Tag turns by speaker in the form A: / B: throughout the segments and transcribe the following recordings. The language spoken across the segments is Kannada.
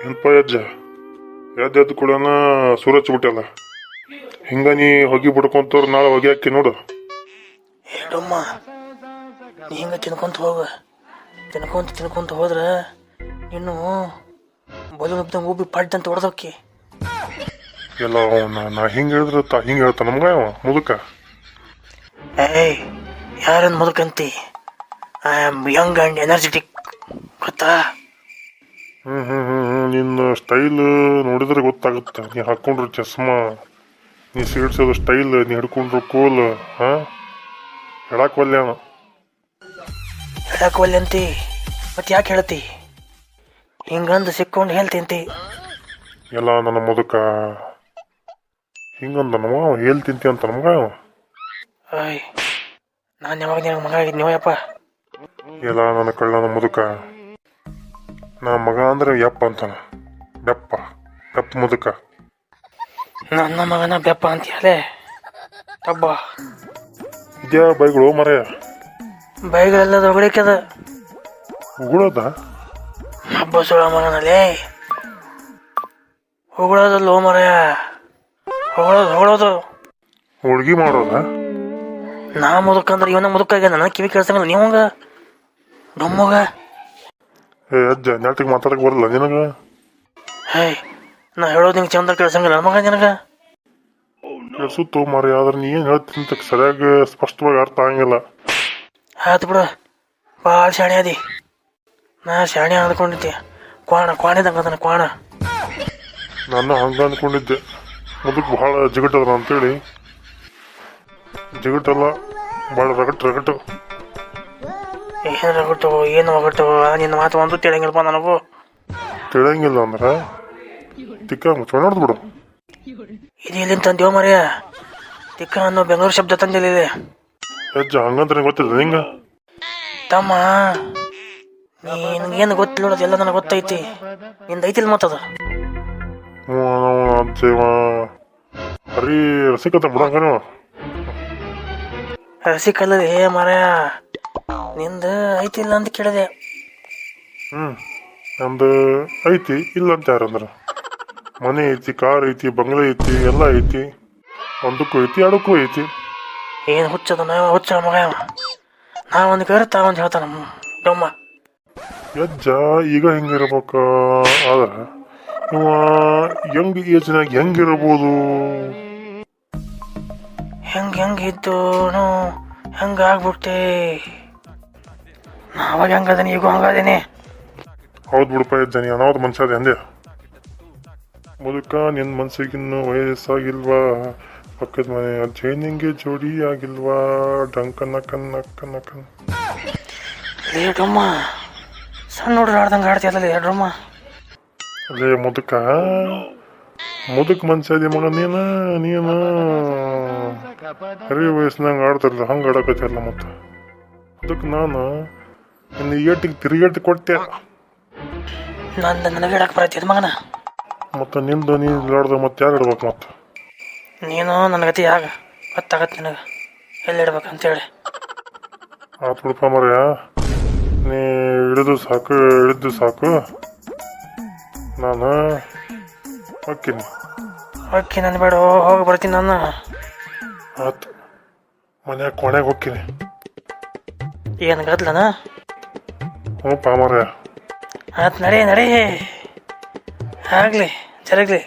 A: ಏನಪ್ಪ ಅಜ್ಜ? ಎದ್ದು ಎದ್ದು ಕೂಡನ ಸೂರಜ್ ಬಿಟ್ಟಲ್ಲ ಹಿಂಗ ನೀ ಹೊಗಿ ಬಿಡ್ಕೊಂತವ್ರು ನಾಳೆ ಹೊಗೆ ಹಾಕಿ ನೋಡು.
B: ಹೇಳಮ್ಮ ನೀ ಹಿಂಗೆ ತಿನ್ಕೊಂತ ಹೋಗ. ತಿನ್ಕೊಂತ ತಿನ್ಕೊಂತ ಹೋದ್ರೆ ಇನ್ನು ಬಲೂನ್ ಉಬ್ಬಿದಂಗೆ ಉಬ್ಬಿ ಪಡ್ ಅಂತ ಹೊಡೆದೋಕ್ಕಿ
A: ಎಲ್ಲ ಅವ್ನ ನಾ ಹಿಂಗೆ ಹೇಳಿದ್ರೆ ತಾ ಹಿಂಗೆ ಹೇಳ್ತಾನ ನಮ್ಗ ಅವ ಮುದುಕ?
B: ಏಯ್ ಯಾರನ್ನ ಮುದುಕಂತಿ? I am young and energetic ಗೊತ್ತಾ?
A: ಹ್ಮ್ ನಿನ್ನ ಸ್ಟೈಲ್ ನೋಡಿದ್ರೆ ಗೊತ್ತಾಗುತ್ತೆ. ನೀ ಹಾಕೊಂಡ್ರು ಚಸ್ಮಾ ನೀ ಸೀಡ್ಸೋದು ಸ್ಟೈಲ್ ನೀ ಹಿಡ್ಕೊಂಡ್ರು ಕೋಲ್ ಹಾ? ಹೇಳಕ್ ಒಲ್ಲೆ ಅವನು.
B: ಹೇಳಕ್ ಒಲ್ಲೆ ಅಂತಿ? ಮತ್ತೆ ಯಾಕೆ ಹೇಳ್ತಿ? ಹಿಂಗಂದು ಸಿಕ್ಕೊಂಡು ಹೇಳ್ತಿಂತಿ.
A: ಎಲ್ಲ ನನ್ನ ಮುದುಕ. ಹಿಂಗಂದ ನಮಗ ಹೇಳ್ತಿಂತಿ ಹೇಳ್ ಅಂತ ನಮಗ
B: ಅಯ್ ನಾನು ಯಾವಾಗ ನಿನಗೆ ಮಗ ಆಗಿದ್ನಿವಯಪ್ಪ
A: ಎಲ್ಲ ನನ್ನ ಕಳ್ಳನ ಮುದುಕ. ನಾ ಮಗ ಅಂದ್ರೆ ಯಪ್ಪ ಅಂತಾನ. ಬೆಪ್ಪ ಬೆಪ್ಪ ಮುದುಕ.
B: ನನ್ನ ಮಗನ ಬೆಪ್ಪ ಅಂತೀಯಲೇ ಹಬ್ಬ
A: ಇದ್ಯಾ ಬೈಗಳು ಮರೆಯ?
B: ಬೈಗಳೆಲ್ಲ ಹೊಗಳಿಕದ
A: ಉಗುಳದ
B: ಹಬ್ಬ ಸುಳ ಮಗನಲ್ಲಿ. ಹೊಗಳೋದಲ್ಲ ಮರಯ. ಹೊಗಳೋದು ಹೊಗಳೋದು.
A: ಹುಡುಗಿ ಮಾಡೋದ?
B: ನಾ ಮುದುಕಂದ್ರೆ ಇವನ ಮುದುಕಾಗ ನನ್ನ ಕಿವಿ ಕೇಳ್ಸಂಗಲ್ಲ ನೀವಂಗ ಡೊಮ್ಮಗ
A: ಏ ಅಜ್ಜ ನೆಟ್ಟಿಗೆ ಮಾತಾಡಕ್ ಬರಲ್ಲ ನಿನಗ?
B: ಹೇ ನಾ ಹೇಳೋದು ನಿಂಗೆ ಚಂದ ಕೇಳ್ಸಂಗಿಲ್ಲ ನನ್ನ ಮಗ ನಿನಗ?
A: ಸುತ್ತು ಮಾರಿ ಆದ್ರೆ ನೀ ಏನು ಹೇಳ್ತೀನಿ ಅಂತ ಸರಿಯಾಗಿ ಸ್ಪಷ್ಟವಾಗಿ ಅರ್ಥ ಆಗಂಗಿಲ್ಲ.
B: ಆಯ್ತು ಬಿಡು ಭಾಳ ಶಾಣೆ ಅದಿ. ನಾ ಶಾಣೆ ಅಂದ್ಕೊಂಡಿದ್ದೆ. ಕ್ವಾಣ ಕ್ವಾಣಿದಂಗೆ ಅದನ್ನ ಕ್ವಾಣ.
A: ನಾನು ಹಂಗೆ ಅಂದ್ಕೊಂಡಿದ್ದೆ ಮುದುಕ್ ಭಾಳ ಜಿಗಟದ ಅಂತೇಳಿ. ಜಿಗಟಲ್ಲ ಭಾಳ ರಗಟ್ ರಗಟು.
B: ಏನು ರಗಟ್ಟು ಏನು ಒಗಟ್ಟು ನಿನ್ನ ಮಾತು ಒಂದು ತಿಳಿಯಂಗಿಲ್ಲಪ್ಪ ನನಗೂ.
A: ತಿಳಿಯಂಗಿಲ್ಲ ಅಂದ್ರೆ? ತಿಕ್ಕ ಮುಚ್ಚ ನೋಡ್ದು ಬಿಡು.
B: ಇದು ಎಲ್ಲಿಂದ ತಂದೇವು ಮರಿಯ ತಿಕ್ಕ ಅನ್ನೋ ಬೆಂಗಳೂರು ಶಬ್ದ ತಂದಿಲ್ಲ
A: ಅಜ್ಜ ಹಂಗಂದ್ರೆ ಗೊತ್ತಿಲ್ಲ ನಿಂಗ?
B: ತಮ್ಮ ನಿನಗೇನು ಗೊತ್ತಿಲ್ಲ ನೋಡೋದು ಎಲ್ಲ ನನಗೆ ಗೊತ್ತೈತಿ. ನಿಂದ ಐತಿಲ್ ಮತ್ತದ
A: ಇವ ಹರಿ ರಸಿಕತೆ ಬಿಡಂಗ
B: ಹೇ ಮರ್ಯ ನಿಂದ ಐತಿಲ್ಲ ಅಂತ ಕೇಳಿದೆ.
A: ಹ್ಮ್ ನಮ್ದು ಐತಿ ಇಲ್ಲ ಅಂತ ಯಾರಂದ್ರ? ಮನೆ ಐತಿ ಕಾರ್ ಐತಿ ಬಂಗ್ಲೆ ಐತಿ ಎಲ್ಲ ಐತಿ. ಒಂದಕ್ಕೂ ಐತಿ ಎರಡಕ್ಕೂ ಐತಿ.
B: ಏನು ಹುಚ್ಚದ ನಾವ ಹುಚ್ಚ ಮಗ. ನಾ ಒಂದು ಕೇಳಿ ತಾ ಒಂದು ಹೇಳ್ತಾನ ಡೊಮ್ಮ
A: ಯಜ್ಜ ಈಗ ಹೆಂಗಿರ್ಬೇಕ? ಆದ್ರ ಇವ ಯಂಗ್ ಏಜ್ನಾಗ ಹೆಂಗಿರ್ಬೋದು?
B: ಹೆಂಗ್ ಹೆಂಗ್ ಇದ್ದು ಹೆಂಗ ಆಗ್ಬಿಟ್ಟೆ ನಾವಾಗ ಹೆಂಗದೀನಿ ಈಗೂ ಹಂಗದೀನಿ.
A: ಹೌದು ಬಿಡಪ್ಪ ಇದ್ದಾನೆ ನೀ ಅನಾಹುತ ಮನುಷ್ಯ ಅದೇ ಅಂದೆ. ಮುದುಕ ನಿನ್ನ ಮನಸ್ಸಿಗಿನ್ನು ವಯಸ್ಸಾಗಿಲ್ವಾ? ಪಕ್ಕದ ಮನೆ ಅಜ್ಜ ನಿಂಗೆ ಜೋಡಿ ಆಗಿಲ್ವಾ ಡಂಕ ನಕನ್ ನಕ್ಕ ನಕನ್
B: ಲೇಟಮ್ಮ ಸಣ್ಣ ಹುಡುಗ್ರು ಆಡ್ದಂಗೆ ಆಡ್ತಿಯಲ್ಲ ಲೇ ಡೊಮ್ಮ
A: ಅಲ್ಲೇ ಮುದುಕ ಮುದುಕ್ ಮನುಷ್ಯ ಇದೆ ಮಗ ನೀನು ನೀನು. ಅರಿ ವಯಸ್ಸಿನಾಗ ಆಡ್ತಿರಲ್ಲ ಹಂಗೆ ಆಡಕತ್ತಿರಲ್ಲ ಮತ್ತೆ. ಅದಕ್ಕೆ ನಾನು ನಿನ್ನ ಏಟಿಗೆ ತಿರುಗೇಟ್ ಕೊಡ್ತೀಯ?
B: ನಂದು ನನಗೆ ಇಡಕ್ಕೆ ಬರತ್ತೆ ಮಗನ.
A: ಮತ್ತು ನಿಂದು ನೀನು ಇಲ್ಲಾಡ್ದ ಮತ್ತೆ ಯಾರು ಇಡ್ಬೇಕು ಮತ್ತು?
B: ನೀನು ನನ್ನ ಗತಿ ಆಗ ಗೊತ್ತಾಗತ್ತೆ ನಿನಗೆ. ಎಲ್ಲಿ ಇಡ್ಬೇಕಂತೇಳಿ
A: ಆತು ಬಿಡಪ್ಪ ಮರ್ಯ ನೀ ಇಳಿದು ಸಾಕು ಇಳಿದು ಸಾಕು. ನಾನು ಹೋಗ್ತೀನಿ
B: ಓಕೆ ನಾನು ಬೇಡ ಹೋಗಿ ಬರ್ತೀನಿ ನಾನು.
A: ಆತು. ಮನ್ಯಾಗ ಕೊನೆಗೆ ಹೋಗ್ತೀನಿ
B: ಏನು ಗದ್ಲನ?
A: ಹ್ಞೂ ಮರ ಮರ್ಯ
B: ಆತ್ ನಡಿ ನಡಿ. ಆಗ್ಲಿ ಜರಗ್ಲಿ.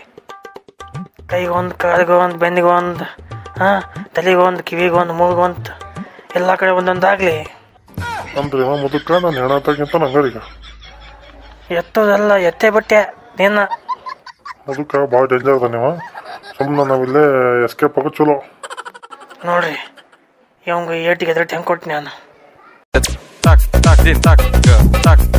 B: ಕೈಗೊಂದು ತಲೆಗೆ ಬೆನ್ನಿಗೊಂದು ಹಾಂ ಒಂದು ಕಿವಿಗೊಂದು ಒಂದು ಎಲ್ಲ ಕಡೆ ಒಂದೊಂದು ಆಗಲಿ.
A: ಅಂದ್ರೆ ಪ್ರೇಮ ಮುದುಕ ನಾನು ಹೆಣತಾಗಿಂತ ನಂಗರೀಗ.
B: ಎತ್ತೋದಲ್ಲ ಎತ್ತೆ ಬಟ್ಟೆ ನಿನ್ನ.
A: ಮುದುಕ ಭಾಳ ಡೇಂಜರ್ ಅದ ನೀವು ಸುಮ್ಮನೆ ನಾವಿಲ್ಲೇ ಎಸ್ಕೇಪ್ ಆಗೋದು ಚಲೋ.
B: ನೋಡ್ರಿ ಇವಂಗ ಏಟಿಗೆ ಎದ್ರಟ್ಟಿ ಹೆಂಗೆ ಕೊಟ್ಟು ನಾನು.
C: так, день, так, так.